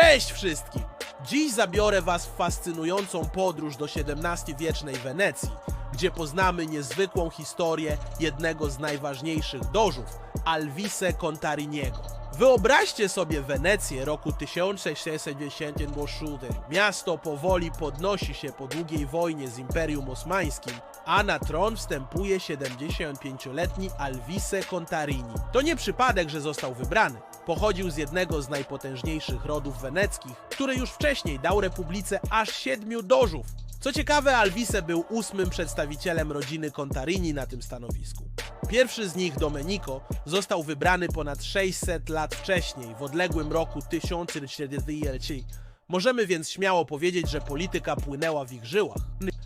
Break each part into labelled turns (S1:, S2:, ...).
S1: Cześć wszystkim! Dziś zabiorę Was w fascynującą podróż do XVII-wiecznej Wenecji, gdzie poznamy niezwykłą historię jednego z najważniejszych dożów, Alvise Contariniego. Wyobraźcie sobie Wenecję roku 1676. Miasto powoli podnosi się po długiej wojnie z Imperium Osmańskim, a na tron wstępuje 75-letni Alvise Contarini. To nie przypadek, że został wybrany. Pochodził z jednego z najpotężniejszych rodów weneckich, który już wcześniej dał republice aż siedmiu dożów. Co ciekawe, Alvise był ósmym przedstawicielem rodziny Contarini na tym stanowisku. Pierwszy z nich, Domenico, został wybrany ponad 600 lat wcześniej, w odległym roku 1040. Możemy więc śmiało powiedzieć, że polityka płynęła w ich żyłach.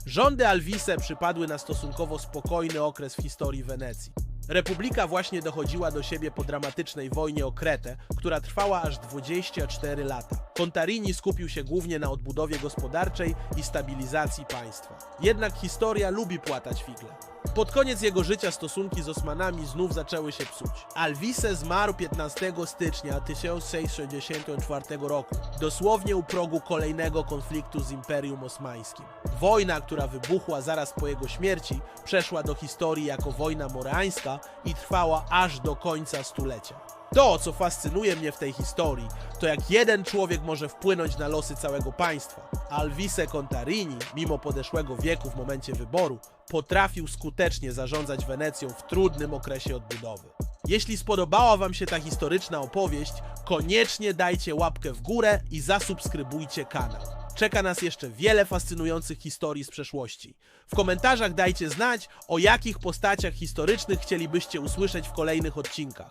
S1: Rządy Alvise przypadły na stosunkowo spokojny okres w historii Wenecji. Republika właśnie dochodziła do siebie po dramatycznej wojnie o Kretę, która trwała aż 24 lata. Contarini skupił się głównie na odbudowie gospodarczej i stabilizacji państwa. Jednak historia lubi płatać figle. Pod koniec jego życia stosunki z Osmanami znów zaczęły się psuć. Alvise zmarł 15 stycznia 1664 roku, dosłownie u progu kolejnego konfliktu z Imperium Osmańskim. Wojna, która wybuchła zaraz po jego śmierci, przeszła do historii jako wojna moreańska i trwała aż do końca stulecia. To, co fascynuje mnie w tej historii, to jak jeden człowiek może wpłynąć na losy całego państwa. Alvise Contarini, mimo podeszłego wieku w momencie wyboru, potrafił skutecznie zarządzać Wenecją w trudnym okresie odbudowy. Jeśli spodobała Wam się ta historyczna opowieść, koniecznie dajcie łapkę w górę i zasubskrybujcie kanał. Czeka nas jeszcze wiele fascynujących historii z przeszłości. W komentarzach dajcie znać, o jakich postaciach historycznych chcielibyście usłyszeć w kolejnych odcinkach.